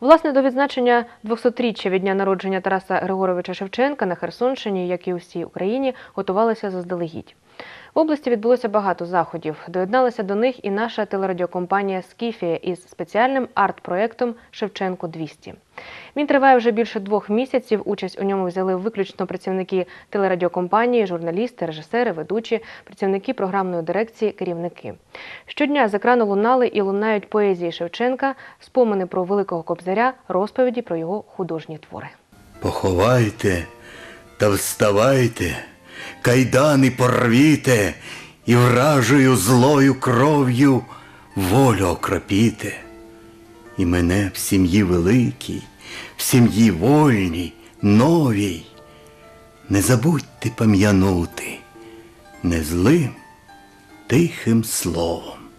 Власне, до відзначення 200-річчя від дня народження Тараса Григоровича Шевченка на Херсонщині, як і усій Україні, готувалися заздалегідь. В області відбулося багато заходів. Доєдналася до них і наша телерадіокомпанія Скіфія із спеціальним арт-проектом Шевченко 200 Він триває вже більше двох місяців. Участь у ньому взяли виключно працівники телерадіокомпанії, журналісти, режисери, ведучі, працівники програмної дирекції, керівники. Щодня з екрану лунали і лунають поезії Шевченка, спомини про великого кобзаря, розповіді про його художні твори. Поховайте та вставайте, кайдани порвіте і вражою злою кров'ю волю окропіте. І мене в сім'ї великій, в сім'ї вольній, новій. Не забудьте пам'янути незлим тихим словом.